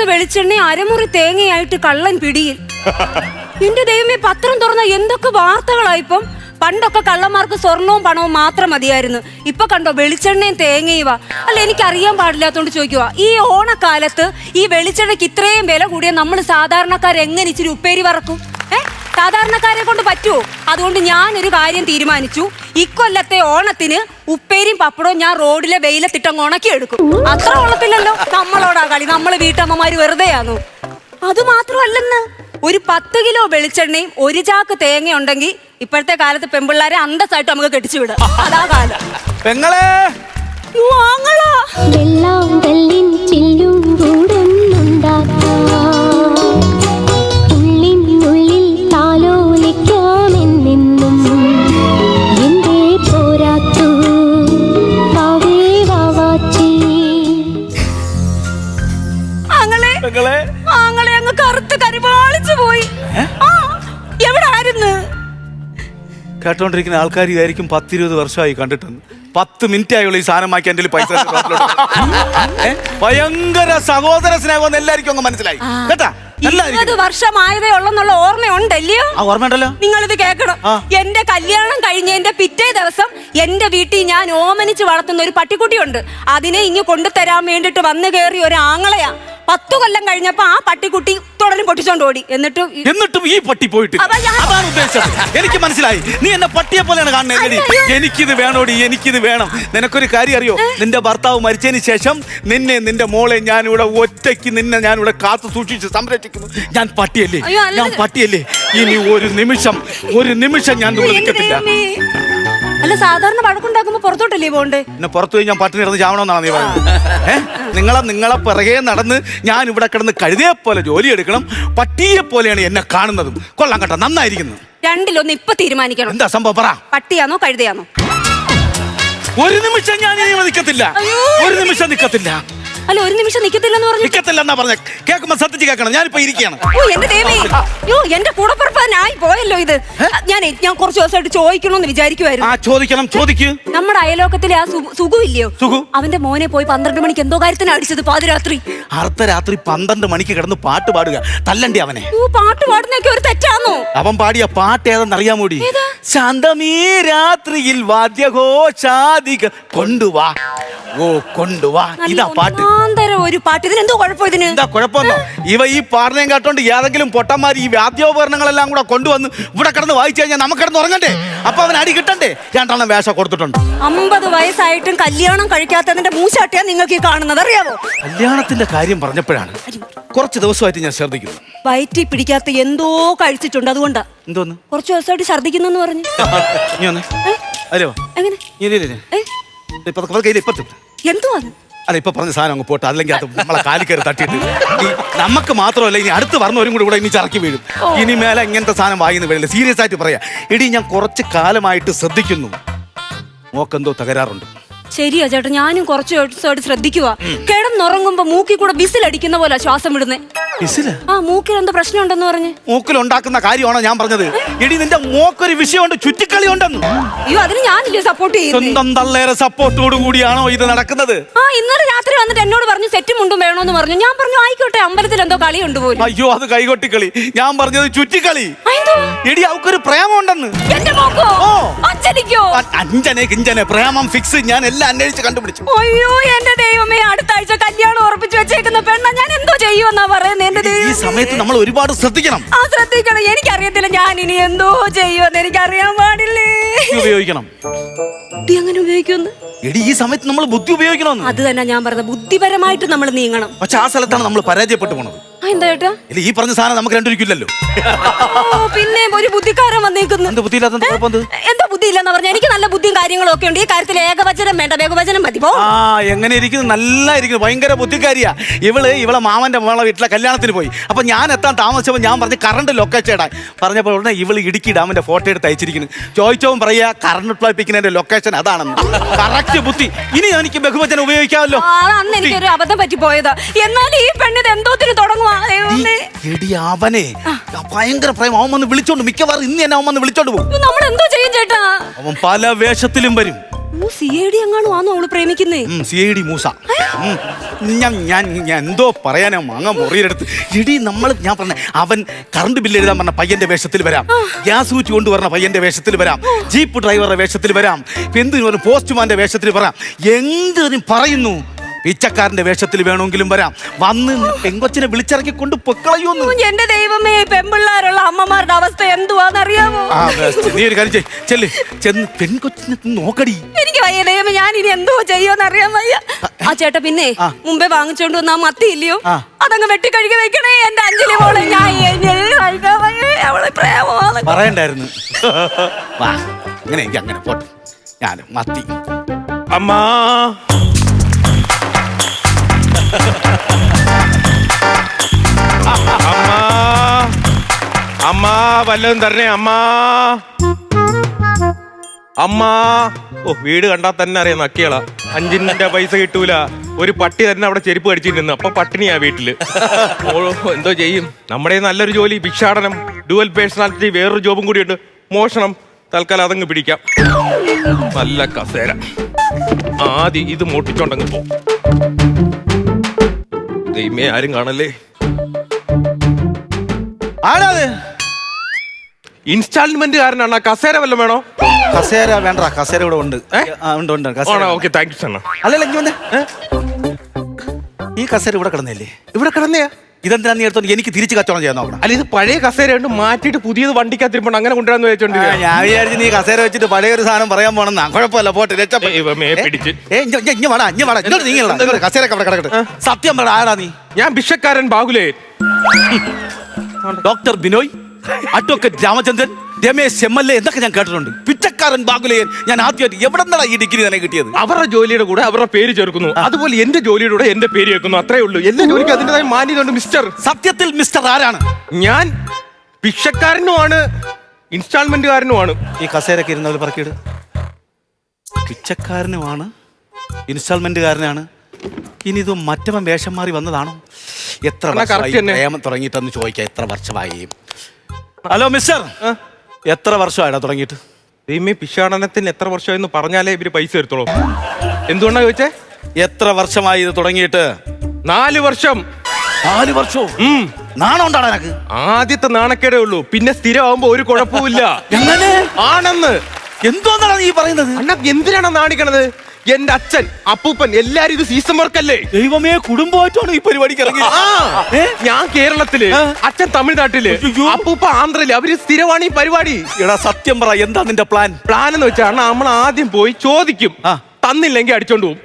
അമ്പത് വെളിച്ചെണ്ണ അരമുറി തേങ്ങയായിട്ട് കള്ളൻ പിടിയിൽ. എന്റെ ദൈവമേ പത്രം തുറന്ന എന്തൊക്കെ വാർത്തകളായിപ്പം പണ്ടൊക്കെ കള്ളന്മാർക്ക് സ്വർണവും പണവും മാത്രം മതിയായിരുന്നു. ഇപ്പൊ കണ്ടോ വെളിച്ചെണ്ണയും തേങ്ങയുവാ അല്ല എനിക്ക് അറിയാൻ പാടില്ലാത്തോണ്ട് ചോദിക്കുക ഈ ഓണക്കാലത്ത് ഈ വെളിച്ചെണ്ണയ്ക്ക് ഇത്രയും വില കൂടിയ നമ്മൾ സാധാരണക്കാർ എങ്ങനെ ഇച്ചിരി ഉപ്പേരി വറക്കും? സാധാരണക്കാരെ കൊണ്ട് പറ്റുമോ അതുകൊണ്ട് ഞാൻ ഒരു കാര്യം തീരുമാനിച്ചു. ഇക്കൊല്ലത്തെ ഓണത്തിന് ഉപ്പേരിയും പപ്പടവും ഞാൻ റോഡിലെ വെയിലത്തിട്ടങ്ങ് ഉണക്കിയെടുക്കും. അത്ര ഓണത്തില്ലല്ലോ നമ്മളോടാ കളി. നമ്മൾ വീട്ടമ്മമാര് വെറുതെയാന്നു. അത് മാത്രമല്ലെന്ന്. ഒരു പത്ത് കിലോ വെളിച്ചെണ്ണയും ഒരു ചാക്ക് തേങ്ങ ഉണ്ടെങ്കിൽ ഇപ്പോഴത്തെ കാലത്ത് പെമ്പിള്ളാരെ അന്തസ്സായിട്ട് നമുക്ക് കെട്ടിച്ചു വിടാം. അതാ കാലം. പെങ്ങളെ. വെള്ളം ചില്ലും കേട്ടോണ്ടിരിക്കുന്ന ആൾക്കാർ ഇതായിരിക്കും പത്തിരുപത് വർഷമായി കണ്ടിട്ടെന്ന് പത്ത് മിനിറ്റ് ആയുള്ള ഈ സാധനം എന്റെ എന്റെ പൈസ ഏ? ഭയങ്കര സഹോദര സ്നേഹം എല്ലാവർക്കും അങ്ങ് മനസ്സിലായി. കേട്ടാ? ഇരുപത് വർഷമായതേ ഉള്ളെന്നുള്ള ഓർമ്മയുണ്ടല്ലയോ ആ ഓർമ്മയുണ്ടല്ലോ. നിങ്ങളിത് കേൾക്കണം. ആ. എന്റെ കല്യാണം കഴിഞ്ഞ എന്റെ പിറ്റേ ദിവസം എന്റെ വീട്ടിൽ ഞാൻ ഓമനിച്ച് വളർത്തുന്ന ഒരു പട്ടിക്കുട്ടിയുണ്ട്. അതിനെ ഇങ്ങ് കൊണ്ടുതരാൻ വേണ്ടിട്ട് വന്നു കയറി ഒരു ആങ്ങളയാ. പത്തു കൊല്ലം കഴിഞ്ഞപ്പോ ആ പട്ടിക്കുട്ടി തുടരും പൊട്ടിച്ചോണ്ട് ഓടി. എന്നിട്ട് ഈ- എന്നിട്ടും ഈ പട്ടി പോയിട്ട് അതാ ഞാൻ- അതാണ് ഉദ്ദേശിച്ചത് എനിക്ക് മനസ്സിലായി. നീ എന്നെ പട്ടിയെ പോലെയാണ് കാണുന്നത് എടി. എനിക്കിത് വേണോടി എനിക്കിത് വേണം. നിനക്കൊരു കാര്യം അറിയോ? നിന്റെ ഭർത്താവ് മരിച്ചതിന് ശേഷം നിന്നെ നിന്റെ മോളെ ഞാൻ ഇവിടെ ഒറ്റയ്ക്ക് നിന്നെ ഞാൻ ഇവിടെ കാത്തു സൂക്ഷിച്ച് സംരക്ഷിക്കുന്നു. ഞാൻ പട്ടിയല്ലേ? ഞാൻ പട്ടിയല്ലേ? ഇനി ഒരു നിമിഷം ഒരു നിമിഷം ഞാൻ നിൽക്കത്തില്ല. അല്ല സാധാരണ വഴക്കുണ്ടാക്കുമ്പോ പുറത്തോട്ടല്ലേ പോണ്ടേ പിന്നെ പുറത്തു പോയി ഞാൻ പട്ടിണി കിടന്ന് ചാവണമെന്നാണ് നീ പറയുന്നത്. നിങ്ങളെ നിങ്ങളെ പിറകെ നടന്ന് ഞാൻ ഇവിടെ കിടന്ന് കഴുതയെ പോലെ ജോലി എടുക്കണം പട്ടിയെ പോലെയാണ് എന്നെ കാണുന്നതും. കൊള്ളാം കേട്ടോ നന്നായിരിക്കുന്നു. രണ്ടിലൊന്ന് ഇപ്പൊ തീരുമാനിക്കണം. എന്താ സംഭവം പറ. പട്ടിയാണോ കഴുതയാണോ ഒരു നിമിഷം ഞാൻ ഇനി നിൽക്കത്തില്ല. ഒരു നിമിഷം നിൽക്കത്തില്ല അല്ല ഒരു നിമിഷം നിക്കത്തില്ലെന്ന് പറഞ്ഞു നിക്കത്തില്ലെന്നാ പറഞ്ഞ കേൾക്കുമ്പോ സത്യത്തിൽ കേൾക്കണം. ഞാനിപ്പോ ഇരിക്കുകയാണ്. ഓ എന്റെ ദൈവമേ യോ എന്റെ കൂടപ്പുറപ്പാനായി പോയല്ലോ ഇത്. ഞാൻ ഞാൻ കുറച്ച് ദിവസമായിട്ട് ചോദിക്കണമെന്ന് ആ ചോദിക്കണം ചോദിക്കൂ. നമ്മുടെ അയലോക്കത്തിലെ ആ സുഖു ഇല്ലയോ സുഖു. അവന്റെ മോനെ പോയി പന്ത്രണ്ട് മണിക്ക് എന്തോ കാര്യത്തിന് അടിച്ചത് പാതിരാത്രി അർദ്ധരാത്രി പന്ത്രണ്ട് മണിക്ക് കിടന്ന് പാട്ട് പാടുക. തല്ലണ്ടി അവനെ? ഓ പാട്ട് പാടുന്നൊക്കെ ഒരു തെറ്റാന്നോ? അവൻ പാടിയ പാട്ട് ഏതെന്ന് അറിയാമോടി? ശാന്തമീ രാത്രിയിൽ വാദ്യഘോഷാദിക കൊണ്ടുവാ. ഓ കൊണ്ടുവാ ഇതാ പാട്ട്. ഒരു പാട്ട്. ഇതിനെന്തോ കുഴപ്പം ഇതിന്? എന്താ കുഴപ്പമൊന്നും? ഇവ ഈ പാടിനേം കേട്ടോണ്ട് ഏതെങ്കിലും പൊട്ടന്മാർ ഈ വാദ്യോപകരണങ്ങളെല്ലാം കൂടെ കൊണ്ടുവന്ന് ഇവിടെ കിടന്ന് വായിച്ചു കഴിഞ്ഞാൽ നമുക്ക് കിടന്ന് ഉറങ്ങണ്ടേ? അപ്പൊ അവൻ അടി കിട്ടണ്ടേ? രണ്ടെണ്ണം വേഷം കൊടുത്തിട്ടുണ്ട്. അമ്പത് വയസ്സായിട്ടും കല്യാണം കഴിക്കാത്തതിന്റെ മൂശാട്ടിയാ നിങ്ങൾക്ക് ഈ കാണുന്നത്. അറിയാവോ? കല്യാണത്തിന്റെ കാര്യം പറഞ്ഞപ്പോഴാണ് കുറച്ച് ദിവസമായിട്ട് ഞാൻ ശ്രദ്ധിക്കുന്നു വയറ്റി പിടിക്കാത്ത എന്തോ കഴിച്ചിട്ടുണ്ട്. അതുകൊണ്ടാ. എന്തോന്ന്? കുറച്ച് ദിവസമായിട്ട് ഛർദിക്കുന്നു പറഞ്ഞു. അല്ലോ എങ്ങനെ? ഇപ്പൊ കയ്യിൽ ഇപ്പത്തും എന്തുവാ അല്ല ഇപ്പൊ പറഞ്ഞ സാധനം അങ്ങ് പോട്ടെ അല്ലെങ്കിൽ അത് നമ്മളെ കാലി കയറി തട്ടിയിട്ട്. ഈ നമുക്ക് മാത്രമല്ല ഇനി അടുത്ത് പറഞ്ഞവരും കൂടെ ഇവിടെ ഇനി ചറക്കി വീഴും. ഇനി മേലെ ഇങ്ങനത്തെ സാധനം വായിന്ന് വരില്ല. സീരിയസ് ആയിട്ട് പറയാ. ഇടി ഞാൻ കുറച്ച് കാലമായിട്ട് ശ്രദ്ധിക്കുന്നു. മോക്കെന്തോ തകരാറുണ്ട്. ശരിയാ ചേട്ടാ ഞാനും കുറച്ച് ദിവസമായിട്ട് ശ്രദ്ധിക്കുക കിടന്നുറങ്ങുമ്പോ മൂക്കി കൂടെ ബിസിലടിക്കുന്ന പോലെ ശ്വാസം വിടുന്നേ. ആ മൂക്കിൽ എന്തോ പ്രശ്നമുണ്ടെന്ന് പറഞ്ഞു. മൂക്കിൽ ഉണ്ടാക്കുന്ന കാര്യമാണോ ഞാൻ പറഞ്ഞത്? എടി നിന്റെ മൂക്കൊരു വിഷയമുണ്ട് ചുറ്റിക്കളി ഉണ്ടെന്ന് അയ്യോ അതിന് ഞാനില്ലേ സപ്പോർട്ട് ചെയ്യുന്നത് സ്വന്തം തള്ളേറെ സപ്പോർട്ടോട് കൂടിയാണോ ഇത് നടക്കുന്നത്? ആ ഇന്നലെ രാത്രി വന്നിട്ട് എന്നോട് പറഞ്ഞു സെറ്റും മുണ്ടും വേണോന്ന് പറഞ്ഞു. ഞാൻ പറഞ്ഞു ആയിക്കോട്ടെ അമ്പലത്തിൽ എന്തോ പോലും. അയ്യോ അത് കൈകൊട്ടിക്കളി. ഞാൻ പറഞ്ഞത് ചുറ്റിക്കളി. ആ, എന്തുവാ? എടി അവക്കൊരു പ്രേമമുണ്ടെന്ന്. എന്റെ മോക്കോ? ഓ. അച്ഛനിക്കോ അ- അഞ്ചനെ കിഞ്ചനെ പ്രേമം ഫിക്സ് ഞാൻ എല്ലാം അന്വേഷിച്ച് കണ്ടുപിടിച്ചു. അയ്യോ എന്റെ ദൈവമേ അടുത്ത ആഴ്ച കല്യാണം ഉറപ്പിച്ചു വെച്ചേക്കുന്ന പെണ്ണ. ഞാൻ എന്തോ ചെയ്യുമെന്നാ പറയുന്നത് എന്റെ ഈ സമയത്ത് നമ്മൾ ഒരുപാട് ശ്രദ്ധിക്കണം. ആ ശ്രദ്ധിക്കണം. എനിക്കറിയത്തില്ല ഞാൻ ഇനി എന്തോ ചെയ്യുമെന്ന് എനിക്കറിയാൻ പാടില്ലേ? ബുദ്ധി ഉപയോഗിക്കണം. ബുദ്ധി അങ്ങനെ ഉപയോഗിക്കുന്നു എടി ഈ സമയത്ത് നമ്മൾ ബുദ്ധി ഉപയോഗിക്കണമെന്ന്. അത് തന്നെ ഞാൻ പറഞ്ഞത്. ബുദ്ധിപരമായിട്ട് നമ്മൾ നീങ്ങണം. പക്ഷെ ആ സ്ഥലത്താണ് നമ്മൾ പരാജയപ്പെട്ടു പോണത്. എന്താ ചേട്ടാ ഇല്ല ഈ പറഞ്ഞ സാധനം നമുക്ക് രണ്ടുപേർക്കില്ലല്ലോ. ഓ പിന്നെ ഒരു ബുദ്ധിക്കാരൻ വന്നേക്കുന്നു. എന്ത് ബുദ്ധിയില്ലാത്ത കുഴപ്പം എന്ത്? എന്താ ബുദ്ധി ഇല്ലെന്ന് പറഞ്ഞാൽ എനിക്ക് നല്ല ബുദ്ധിയും കാര്യങ്ങളും ഒക്കെ ഉണ്ട്. ഈ കാര്യത്തിൽ ഏകവചനം വേണ്ട. ഏകവചനം മതി പോ. ആ എങ്ങനെ ഇരിക്കുന്നു? നല്ല ഇരിക്കുന്നു ഭയങ്കര ബുദ്ധിക്കാരിയാ ഇവൾ ഇവളെ മാമന്റെ മോളെ വീട്ടിലെ കല്യാണത്തിന് പോയി. അപ്പൊ ഞാൻ എത്താൻ താമസിച്ചപ്പോൾ ഞാൻ പറഞ്ഞ് കറണ്ട് ലൊക്കേഷൻ ഇടാൻ പറഞ്ഞപ്പോൾ ഉടനെ ഇവൾ ഇടുക്കി ഡാമിന്റെ ഫോട്ടോ എടുത്ത് അയച്ചിരിക്കുന്നു. ചോദിച്ചവും പറയാ കറണ്ട് ഉത്പാദിപ്പിക്കുന്നതിന്റെ ലൊക്കേഷൻ അതാണെന്ന്. കറക്റ്റ് ബുദ്ധി. ഇനി എനിക്ക് ബഹുവചനം ഉപയോഗിക്കാമല്ലോ. അന്ന് എനിക്കൊരു അബദ്ധം പറ്റി പോയത് എന്നാൽ ഈ പെണ്ണിത് എന്തോത്തിന് തുടങ്ങുവാ. എടി അവനെ. ഭയങ്കര പ്രേമം. അവൻ വന്ന് വിളിച്ചോണ്ട് മിക്കവാറും ഇന്ന് തന്നെ അവൻ വന്ന് വിളിച്ചോണ്ട് പോകും. നമ്മൾ എന്തോ ചെയ്യും ചേട്ടാ? അവൻ പല വേഷത്തിലും വരും. ഓ, സി ഐ ഡി എങ്ങാണോ ആണോ അവൾ പ്രേമിക്കുന്നേ? C I D Moosa. ഞാൻ ഞാൻ എന്തോ പറയാനാ മാങ്ങ മുറിയിലെടുത്ത്. ഇടി നമ്മൾ ഞാൻ പറഞ്ഞ അവൻ കറണ്ട് ബില്ല് എഴുതാൻ പറഞ്ഞ പയ്യന്റെ വേഷത്തിൽ വരാം. ഗ്യാസ് ഊറ്റി കൊണ്ടുവരണ പയ്യന്റെ വേഷത്തിൽ വരാം. ജീപ്പ് ഡ്രൈവറുടെ വേഷത്തിൽ വരാം. എന്തിനു പോസ്റ്റ്മാന്റെ വേഷത്തിൽ വരാം. എന്തിനും പറയുന്നു? പിച്ചക്കാരന്റെ വേഷത്തിൽ വേണമെങ്കിലും വരാം. വന്ന് പെങ്കൊച്ചിനെ വിളിച്ചിറക്കി കൊണ്ട് പൊക്കളയോന്ന് എന്റെ ദൈവമേ പെമ്പിള്ളാരുള്ള അമ്മമാരുടെ അവസ്ഥ എന്തുവാന്നറിയാമോ? ആ best. നീ ഒരു കാര്യം ചെയ്യ്. ചെല്ല്. ചെന്ന് പെൺകൊച്ചിനെ നോക്കടി. എനിക്ക് വയ്യ ദൈവമേ ഞാൻ ഇനി എന്തോ ചെയ്യുമെന്ന് അറിയാൻ വയ്യ. ആ ചേട്ടാ പിന്നെ ആ. മുമ്പേ വാങ്ങിച്ചോണ്ട് വന്ന ആ മത്തി ഇല്ലയോ ആ. അതങ്ങ് വെട്ടിക്കഴുകി വെക്കണേ എന്റെ അഞ്ജലി മോളെ. ഞാൻ ഇനി കഴിക്കാൻ വയ്യ. അവളെ പ്രേമമാണ് പറയണ്ടായിരുന്നു. വാ അങ്ങനെ എനിക്ക് അങ്ങനെ പോട്ടെ. ഞാൻ മത്തി അമ്മാ. അമ്മാ അമ്മാ വല്ലതും തരണേ അമ്മാ. അമ്മാ. ഓ വീട് കണ്ടാൽ തന്നെ അറിയാം നക്കിയള. അഞ്ചിന്റെ പൈസ കിട്ടൂല. ഒരു പട്ടി തന്നെ അവിടെ ചെരുപ്പ് കടിച്ചിരുന്നു അപ്പൊ പട്ടിണിയാ വീട്ടിൽ. എന്തോ ചെയ്യും. നമ്മുടെ നല്ലൊരു ജോലി ഭിക്ഷാടനം ഡുവൽ പേഴ്സണാലിറ്റി വേറൊരു ജോബും കൂടിയുണ്ട് മോഷണം. തൽക്കാലം അതങ്ങ് പിടിക്കാം. നല്ല കസേര. ആദ്യം ഇത് മോട്ടിച്ചോണ്ടങ്ങ് പോ. ദൈവമേ ആരും കാണല്ലേ? ആരാത്? ഇൻസ്റ്റാൾമെന്റ് കാരനാണ് ആ കസേര വല്ലതും വേണോ? കസേര വേണ്ട കസേര ഇവിടെ ഉണ്ട്. ഏ? ആ, ഉണ്ട് ഉണ്ട് കസേര ആണോ? ഓക്കെ താങ്ക് യു സണ്ണ അല്ലല്ല ഇങ്ങ് വന്നേ. ഈ കസേര ഇവിടെ കിടന്നില്ലേ? ഇവിടെ കിടന്നയാ? ഇതെന്തിനാ നീ എടുത്തോണ്ട് എനിക്ക് തിരിച്ച് കച്ചവടം ചെയ്യാൻ നോക്കണം അല്ല ഇത് പഴയ കസേരയുണ്ട് മാറ്റിയിട്ട് പുതിയത് വണ്ടിക്കകത്തിരിപ്പുണ്ട് അങ്ങനെ കൊണ്ടുവരാന്ന് ആ, വെച്ചോണ്ട് ഞാൻ വിചാരിച്ചു നീ കസേര വെച്ചിട്ട് പഴയ ഒരു സാധനം പറയാൻ പോണെന്നാ കുഴപ്പമില്ല പോട്ടെ രക്ഷപ്പെട്ടു. ദൈവമേ, ഏ? പിടിച്ച്. ഏ, ഇഞ്ഞ് ഇഞ്ഞ് ഇഞ്ഞ് വാടാ, ഇഞ്ഞ് വാടാ. ഇങ്ങോട്ട് നീങ്ങല്ല. ഇങ്ങോട്ട് കസേര ഒക്കെ അവിടെ കിടക്കട്ടെ. സത്യം പറ ആരാ നീ ഞാൻ ഭിക്ഷക്കാരൻ ബാഗുലേ doctor Binoy advocate Ramachandran Ramesh M L A എന്നൊക്കെ ഞാൻ കേട്ടിട്ടുണ്ട് പിച്ചക്കാരൻ ബാഗുലയൻ ഞാൻ ആദ്യമായിട്ട് എവിടെ നിന്നാണ് ഈ ഡിഗ്രി തന്നെ കിട്ടിയത്? അവരുടെ ജോലിയുടെ കൂടെ അവരുടെ പേര് ചേർക്കുന്നു. അതുപോലെ എന്റെ ജോലിയുടെ കൂടെ എന്റെ പേര് ചേർക്കുന്നു. അത്രേ ഉള്ളൂ. എല്ലാ ജോലിക്കും അതിന്റെതായ മാന്യതയുണ്ട് മിസ്റ്റർ. സത്യത്തിൽ മിസ്റ്റർ ആരാണ്? ഞാൻ ഭിക്ഷക്കാരനുമാണ് ഇൻസ്റ്റാൾമെന്റുകാരനുമാണ്. ഈ കസേരക്ക് ഇരുന്നവർ പറക്കിയിട്. പിച്ചക്കാരനുമാണ് ഇൻസ്റ്റാൾമെന്റുകാരനാണ്. ഇനി ഇത് മറ്റവൻ വേഷം മാറി വന്നതാണോ? എത്ര എന്നാ correct വർഷമായി തന്നെ. പ്രേമം തുടങ്ങിയിട്ടെന്ന് ചോദിക്കാം എത്ര വർഷമായി? Hello mister. എത്ര വർഷമായിടാ തുടങ്ങിയിട്ട്? ദൈവമേ പിഷാടനത്തിന് എത്ര വർഷമെന്ന് പറഞ്ഞാലേ ഇവർ പൈസ എടുത്തോളൂ എന്തുകൊണ്ടാ ചോദിച്ചേ? എത്ര വർഷമായി ഇത് തുടങ്ങിയിട്ട്? നാല് വർഷം. നാല് വർഷവും? ഉം. നാണം ഉണ്ടാടാ എനക്ക് ആദ്യത്തെ നാണക്കേടേ ഉള്ളൂ. പിന്നെ സ്ഥിരമാകുമ്പോ ഒരു കുഴപ്പമില്ല എങ്ങനെ? ആണെന്ന്. എന്തോന്നാണ് നീ പറയുന്നത്? അണ്ണ എന്തിനാണ് നാണിക്കണത്? എന്റെ അച്ഛൻ അപ്പൂപ്പൻ എല്ലാരും ഇത് സീസൺ വർക്കല്ലേ ദൈവമേ കുടുംബമായിട്ടാണ് ഈ പരിപാടിക്ക് ഇറങ്ങി ഞാൻ കേരളത്തിൽ അച്ഛൻ തമിഴ്നാട്ടിൽ. അപ്പൂപ്പ ആന്ധ്രയിൽ അവർ സ്ഥിരമാണ് ഈ പരിപാടി. എടാ സത്യം പറ എന്താ നിന്റെ പ്ലാൻ പ്ലാൻ എന്ന് വെച്ചാൽ നമ്മൾ ആദ്യം പോയി ചോദിക്കും. തന്നില്ലെങ്കിൽ അടിച്ചോണ്ട് പോകും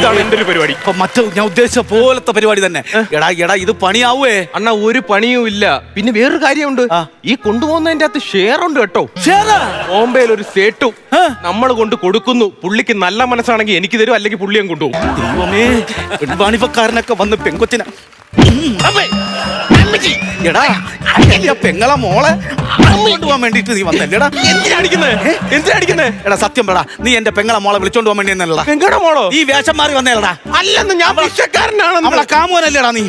ഇതാണ് എന്റെ ഒരു പരിപാടി? ഇപ്പൊ മറ്റു ഞാൻ ഉദ്ദേശിച്ച പോലത്തെ പരിപാടി തന്നെ. എടാ എടാ ഇത് പണിയാവേ അണ്ണ ഒരു പണിയും ഇല്ല. പിന്നെ വേറൊരു കാര്യമുണ്ട്. ഈ കൊണ്ടുപോകുന്നതിന്റെ അകത്ത് ഷെയർ ഉണ്ട് കേട്ടോ. ബോംബെയിൽ ഒരു സേട്ടു. നമ്മൾ കൊണ്ട് കൊടുക്കുന്നു. പുള്ളിക്ക് നല്ല മനസ്സാണെങ്കിൽ എനിക്ക് തരും അല്ലെങ്കിൽ പുള്ളിയും കൊണ്ടുപോകും. ദൈവമേ പെൺവാണിപ്പക്കാരനൊക്കെ വന്ന് പെങ്കൊച്ചിന എടാ അയ്യ, പെങ്ങളെ മോളെ? കൊണ്ടുപോകാൻ വേണ്ടിട്ട് നീ വന്നല്ലേടാ എന്തിനടിക്കുന്നേ എന്തിനടിക്കുന്നേ എടാ സത്യം പറടാ നീ എന്റെ പെങ്ങളെ മോളെ വിളിച്ചോണ്ട് പോകാൻ വേണ്ടി എന്നല്ലടാ മോളോ? ഈ വേഷം മാറി വന്നേലടാ. അല്ലെന്ന് ഞാൻ കാമുകനല്ലേടാ നീ.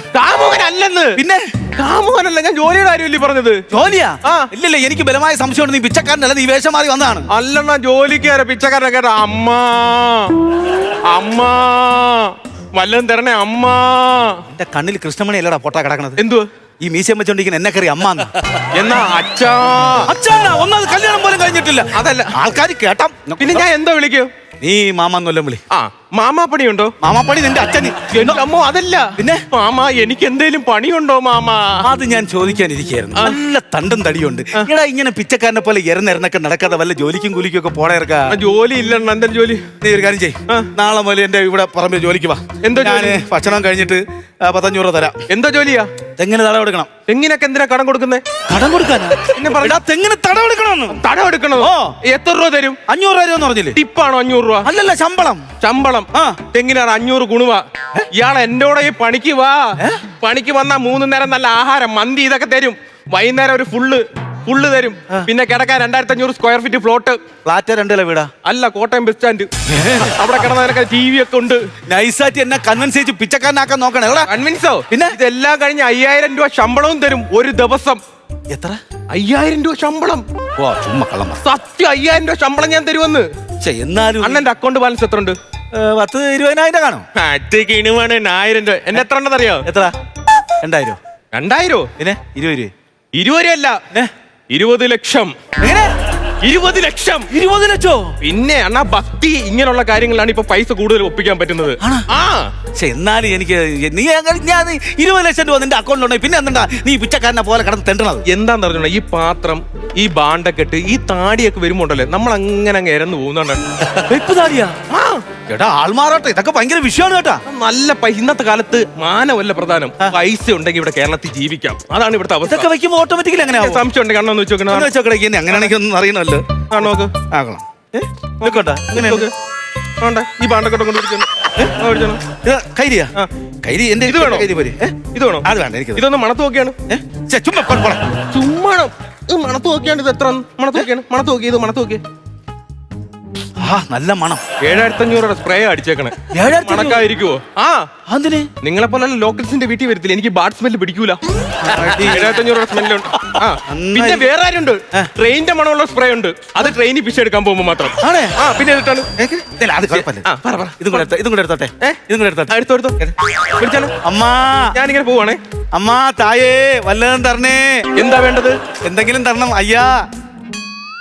അല്ലെന്ന് പിന്നെ? കാമുകനല്ല ഞാൻ ജോലിയുടെ കാര്യമല്ലേ പറഞ്ഞത്? ജോലിയാ. ഇല്ലല്ല എനിക്ക് ബലമായ സംശയമുണ്ട് നീ പിച്ചക്കാരനല്ല നീ വേഷം മാറി വന്നാണ് അല്ലെണ്ണ ജോലിക്കാരെ പിച്ചക്കാരനെ കേട്ട അമ്മ. അമ്മ. വല്ലതും തരണേ അമ്മ. എന്റെ കണ്ണിൽ കൃഷ്ണമണി അല്ലടാ പൊട്ടാ കിടക്കണത്. എന്തുവാ? ഈ മീശം വെച്ചോണ്ടിരിക്കുന്ന എന്നെ കറി അമ്മ എന്നാ. അച്ഛാ. അച്ഛനാ ഒന്നത് കല്യാണം പോലും കഴിഞ്ഞിട്ടില്ല. അതല്ല ആൾക്കാർ കേട്ടാ. പിന്നെ ഞാൻ എന്താ വിളിക്കൂ? നീ മാമാന്നൊല്ലം വിളി. ആ മാമാപ്പണിയുണ്ടോ? മാമാപ്പണി നിന്റെ അച്ഛൻ അമ്മോ അതല്ല. പിന്നെ? മാമാ എനിക്ക് എന്തേലും പണിയുണ്ടോ മാമാ? അത് ഞാൻ ചോദിക്കാനിരിക്കായിരുന്നു നല്ല തണ്ടും തടിയുണ്ട്. എടാ ഇങ്ങനെ പിച്ചക്കാരനെ പോലെ എരന്നെരന്നൊക്കെ നടക്കാതെ വല്ല ജോലിക്കും കൂലിക്കും ഒക്കെ പോടെ ഇറക്കാ ജോലി ഇല്ലെണ്ണ എന്തെങ്കിലും ജോലി? നീ ഒരു കാര്യം ചെയ് നാളെ മുതൽ എന്റെ ഇവിടെ പറമ്പ് ജോലിക്ക് വാ. എന്താ ഞാൻ? ഭക്ഷണം കഴിഞ്ഞിട്ട് പത്തഞ്ഞൂറ് രൂപ തരാം. എന്താ ജോലിയാ? തെങ്ങിന് തടം എടുക്കണം. തെങ്ങിനൊക്കെ എന്തിനാ കടം കൊടുക്കുന്നേ? കടം കൊടുക്കാനാ? പിന്നെ പറ- എടാ, തെങ്ങിന് തടം എടുക്കണം തടം എടുക്കണം? ഓ. എത്ര രൂപ തരും? അഞ്ഞൂറ് രൂപ എന്ന് പറഞ്ഞില്ലേ? ടിപ്പാണോ അഞ്ഞൂറ് രൂപ? അല്ലല്ല ശമ്പളം. ശമ്പളം. ആ. തെങ്ങിനാണ് അഞ്ഞൂറ് ഗുണവ. ഇയാൾ എന്റെ കൂടെ ഈ പണിക്ക് വാ. പണിക്ക് വന്നാ മൂന്ന് നേരം നല്ല ആഹാരം മന്തി ഇതൊക്കെ തരും. വൈകുന്നേരം ഒരു ഫുള്ള്. ഫുള്ള് തരും. പിന്നെ കിടക്കാൻ രണ്ടായിരത്തി അഞ്ഞൂറ് സ്ക്വയർ ഫീറ്റ് ഫ്ലോട്ട് ഫ്ലാറ്റ് രണ്ടില വീടാ? അല്ല കോട്ടയം ബസ് സ്റ്റാൻഡ് അവിടെ കിടന്നതിനൊക്കെ ടി വി ഒക്കെ ഉണ്ട്. നൈസായിട്ട് എന്നെ കൺവിൻസ് ചെയ്ത് പിച്ചക്കാരനാക്കാൻ നോക്കണേ. കൺവിൻസോ പിന്നെ? ഇതെല്ലാം കഴിഞ്ഞ് അയ്യായിരം രൂപ ശമ്പളവും തരും ഒരു ദിവസം. എത്ര? അയ്യായിരം രൂപ ശമ്പളം. സത്യം അയ്യായിരം രൂപ ശമ്പളം ഞാൻ തരുമെന്ന്. എന്നാലും അണ്ണന്റെ അക്കൗണ്ട് ബാലൻസ് എത്ര ഉണ്ട് പത്ത് ഇരുപതിനായിരം കാണും. കിണിവാണ് ആയിരം രൂപ. എന്നെ എത്ര ഉണ്ടെന്ന് അറിയോ എത്ര രണ്ടായിരം രണ്ടായിരോ? പിന്നെ? ഇരുപത് രൂപ. ഇരുപത് രൂപ അല്ല? ഇരുപത് ലക്ഷം. എങ്ങനെ? ഇരുപത് ലക്ഷം. ഇരുപത് ലക്ഷോ? പിന്നെ അണ്ണാ ഭക്തി ഇങ്ങനെയുള്ള കാര്യങ്ങളാണ് ഇപ്പൊ പൈസ കൂടുതൽ ഒപ്പിക്കാൻ പറ്റുന്നത്. ആ. പക്ഷെ എന്നാലും എനിക്ക് നീ അങ്ങനെ ഞാൻ ഇരുപത് ലക്ഷം രൂപ നിന്റെ അക്കൗണ്ടിലുണ്ടെങ്കിൽ പിന്നെ എന്താ നീ പിച്ചക്കാരനെ പോലെ കിടന്ന് തെണ്ടണത്. എന്താന്ന് പറഞ്ഞോ ഈ പാത്രം ഈ ബാണ്ടക്കെട്ട് ഈ താടിയൊക്കെ വരുമ്പോണ്ടല്ലേ നമ്മൾ അങ്ങനെ അങ്ങ് ഇരന്നു പോകുന്നുണ്ട് വെപ്പ് താടിയാ? ചേട്ടാ ആൾമാറാട്ടെ. ഇതൊക്കെ ഭയങ്കര വിഷയമാണ് കേട്ടാ. നല്ല പൈസ ഇന്നത്തെ കാലത്ത് മാനമല്ല പ്രധാനം. പൈസ ഉണ്ടെങ്കിൽ ഇവിടെ കേരളത്തിൽ ജീവിക്കാം. അതാണ് ഇവിടുത്തെ അവസ്ഥ. ഇതൊക്കെ വെക്കുമ്പോ ഓട്ടോമാറ്റിക്കലി അങ്ങനെ ആവും സംശയം ഉണ്ടെങ്കിൽ കണ്ണൊന്ന് വെച്ച് നോക്കണം. വെച്ചോക്കടെ ഇനി അങ്ങനെയാണെങ്കിൽ ഒന്നും അറിയണമല്ലോ. ആ നോക്ക്? ആക്കണം വെക്കോട്ടെ അങ്ങനെ നോക്ക്. വേണ്ട. ഈ ബാണ്ടക്കെട്ട് കൊണ്ട് പിടിച്ചോ. ഏ, ആ, പിടിച്ചോ. ഇത് കൈരിയാ? ആ. കൈരി എന്റെ ഇത് വേണോ? കൈരി പോരെ ഏ? ഇത് വേണോ? അത് വേണ്ട എനിക്ക് ഇതൊന്ന് മണത്ത് നോക്കിയാണ്. ഏ? ഛെ, ചുമ്മാ പോടാ, പോടാ. ചുമ്മാ ഇത് മണത്ത് നോക്കിയാണ് ഇത് എത്ര? മണത്ത് നോക്കിയാണ്. മണത്ത് നോക്കി ഇത് മണത്ത് നോക്കി ആ നല്ല മണം. ഏഴായിരത്തി അഞ്ഞൂറ് സ്പ്രേ അടിച്ചേക്കണേ. ഏഴായിരത്തി? മണക്കായിരിക്കുവോ? ആ. അതിന് നിങ്ങളെ പോലെ ലോക്കൽസിന്റെ വീട്ടിൽ വരത്തില്ല. എനിക്ക് ബാഡ് സ്മെല്ല് പിടിക്കൂല. ഏഴായിരത്തി അഞ്ഞൂറ് സ്മെല്ലുണ്ട്. ആ. പിന്നെ വേറെ ആരുണ്ട്? ട്രെയിനിന്റെ മണമുള്ള സ്പ്രേ ഉണ്ട്. അത് ട്രെയിനിൽ പിശ എടുക്കാൻ പോകുമ്പോൾ മാത്രം. ആണേ? ആ പിന്നെ പറ. ഇതും കൂടെ ഇതും കൂടെ എടുത്തോട്ടെ? ഇതും കൂടെ എടുത്തോട്ടെ? എടുത്തോ എടുത്തോ. പിടിച്ചാലോ അമ്മാ. ഞാനിങ്ങനെ പോവാണേ. അമ്മാ തായേ വല്ലതും തരണേ. എന്താ വേണ്ടത്? എന്തെങ്കിലും തരണം അയ്യാ.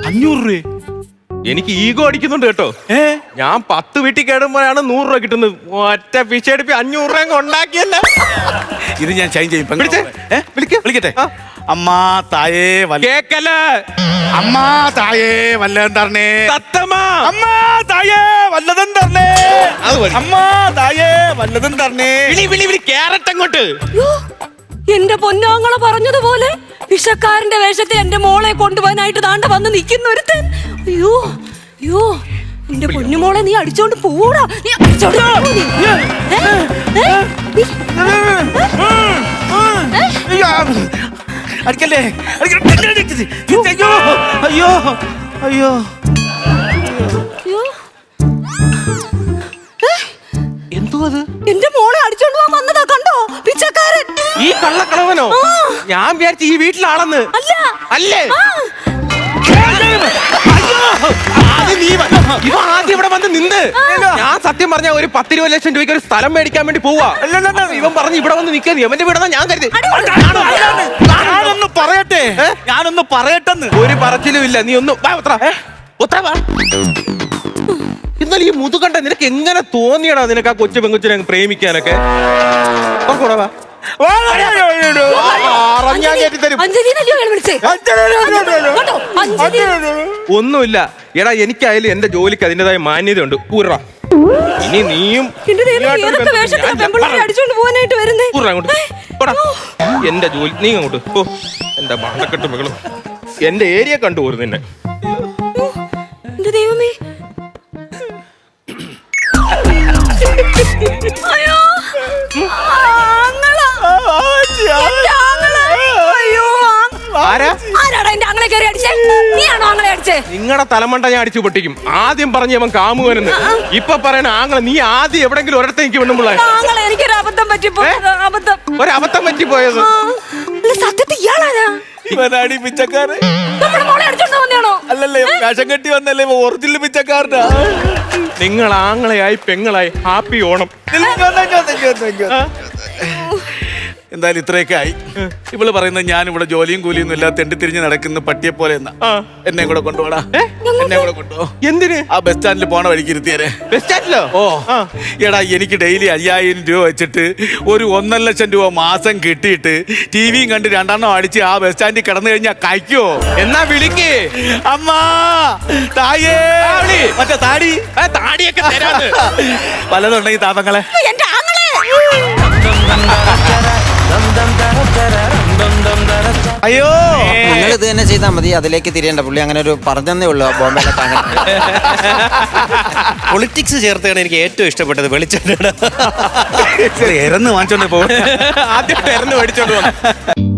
അഞ്ഞൂറ് രൂപ എനിക്ക് ഈഗോ അടിക്കുന്നുണ്ട് കേട്ടോ. ഏ? ഞാൻ പത്ത് വീട്ടിൽ കേടുമ്പോഴാണ് നൂറ് രൂപ കിട്ടുന്നത്. ഒറ്റ പിച്ചെടുപ്പി അഞ്ഞൂറ് രൂപ ഉണ്ടാക്കിയല്ല ഇത് ഞാൻ ചേഞ്ച് ചെയ്യും? വിളിക്കട്ടെ. അമ്മാ തായേ വല്ല കേക്കല്ല? അമ്മാ തായേ വല്ലതും തരണേ സത്തമാ അമ്മാ തായേ വല്ലതും തരണേ. അമ്മാ തായേ വല്ലതും തരണേ വിളി വിളി വിളി ക്യാരറ്റ് അങ്ങോട്ട് എന്റെ പൊന്നാങ്ങളെ പറഞ്ഞതുപോലെ വിഷക്കാരന്റെ വേഷത്തിൽ എന്റെ മോളെ കൊണ്ടുപോകാനായിട്ട് താണ്ട വന്ന് നിൽക്കുന്ന ഒരുത്തൻ അയ്യോ അയ്യോ എന്റെ പൊന്നുമോളെ നീ അടിച്ചോണ്ട് പോടാ നീ അടിച്ചോണ്ട് പോ നീ. ഏ? ഏ? നീ- അയ്യോ. അടിക്കല്ലേ. അയ്യോ അയ്യോ അയ്യോ അയ്യോ എന്തോ അത് എന്റെ അടിച്ചോണ്ട് പോകാൻ വന്നതാ കണ്ടോ? പിച്ചക്കാരൻ. ഈ കള്ളക്കളവനോ ഞാൻ വിചാരിച്ചു ഈ വീട്ടിലാണെന്ന്. അല്ല. അല്ലേ? ആദ്യം ഇവിടെ വന്ന് നിന്ന്. ഞാൻ സത്യം പറഞ്ഞ ഒരു പത്ത് ഇരുപത് ലക്ഷം രൂപയ്ക്ക് ഒരു സ്ഥലം മേടിക്കാൻ വേണ്ടി പോവാ. ഇവൻ പറഞ്ഞ് ഇവിടെ വന്ന് നിൽക്കുന്നത് ഇവന്റെ വീടാ ഞാൻ കരുതി. ഞാനൊന്ന് പറയട്ടെ. ഞാനൊന്ന് പറയട്ടെന്ന്. ഒരു പറച്ചിലും ഇല്ല. നീ ഒന്ന് വാ, ഉത്തര. ഉത്തര, വാ. എന്നാൽ ഈ മുതുകണ്ട നിനക്ക് എങ്ങനെ തോന്നിയടാ നിനക്ക് ആ കൊച്ചു പെങ്കൊച്ചിനെ അങ്ങ് പ്രേമിക്കാനൊക്കെ? തുറക്കൂടാ, വാ. അറിഞ്ഞാ കയറ്റി തരും. അഞ്ജലി എന്നല്ലയോ വിളിച്ചേ? അഞ്ജലി ഒന്നുമില്ല. എടാ എനിക്കായാലും എന്റെ ജോലിക്ക് അതിന്റെതായ മാന്യതയുണ്ട്. ഊറ ഇനി നീയും എന്റെ ജോലി നീ അങ്ങോട്ട്. ഓ എന്റെ ബാണ്ടക്കെട്ട് മകളും. എന്റെ ഏരിയ കണ്ടുപോരുന്നു നിന്നെ. ദൈവമേ. അടിച്ചേ? നിങ്ങളുടെ തലമണ്ട ഞാൻ അടിച്ചു പൊട്ടിക്കും. ആദ്യം പറഞ്ഞവൻ കാമുകനെന്ന്. ഇപ്പൊ പറയണ ആങ്ങളെ നീ ആദ്യം എവിടെങ്കിലും ഒരിടത്ത് എനിക്ക് വേണ്ടുമ്പോൾ ആങ്ങളെ എനിക്കൊരു അബദ്ധം പറ്റിപ്പോയി അബദ്ധം. പറ്റിപ്പോയത്. സത്യത്തിൽ ഇയാളാരാ? ഇവനാടി പിച്ചക്കാരൻ. അല്ലല്ലേ വേഷം കെട്ടി വന്നല്ലേ ഒറിജിനൽ പിച്ചക്കാരനാ. നിങ്ങൾ ആങ്ങളെയായി പെങ്ങളായി ഹാപ്പി ഓണം. എന്തായാലും ഇത്രയൊക്കെ ആയി. ഇവൾ പറയുന്നത് ഞാൻ ഇവിടെ ജോലിയും കൂലിയും ഒന്നും ഇല്ലാതെ തെണ്ടി തിരിഞ്ഞ് നടക്കുന്ന പട്ടിയെ പോലെ എന്നാ. എന്നെ കൂടെ കൊണ്ടുപോടാ. എന്നെ കൂടെ കൊണ്ടുപോ. എന്തിന്? ആ ബസ് സ്റ്റാൻഡിൽ പോണ വഴിക്ക് ഇരുത്തിയേരെ ബസ് സ്റ്റാൻഡിലോ ഓ. എടാ എനിക്ക് ഡെയിലി അയ്യായിരം രൂപ വെച്ചിട്ട് ഒരു ഒന്നര ലക്ഷം രൂപ മാസം കിട്ടിയിട്ട് ടി വിയും കണ്ട് രണ്ടെണ്ണം അടിച്ച് ആ ബസ് സ്റ്റാൻഡിൽ കിടന്നു കഴിഞ്ഞാൽ കഴിക്കോ? എന്നാ വിളിക്ക്. അമ്മാ തായേ. മറ്റേ താടി. താടിയൊക്കെ തരാന്ന്. പലതുണ്ടെങ്കിൽ താപങ്ങളെ എന്റെ ആങ്ങളെ. അയ്യോ. നിങ്ങൾ ഇത് തന്നെ ചെയ്താൽ മതി. അതിലേക്ക് തിരിയേണ്ട. പുള്ളി അങ്ങനെ ഒരു പറഞ്ഞതേ ഉള്ളൂ. ബോംബെയിലൊക്കെ അങ്ങനെ. പൊളിറ്റിക്സ് ചേർത്താണ് എനിക്ക് ഏറ്റവും ഇഷ്ടപ്പെട്ടത് വെളിച്ചെണ്ണ എരന്ന് വാങ്ങിച്ചോണ്ട് പോകും ആദ്യം തെരഞ്ഞു മേടിച്ചോണ്ട് വന്നു.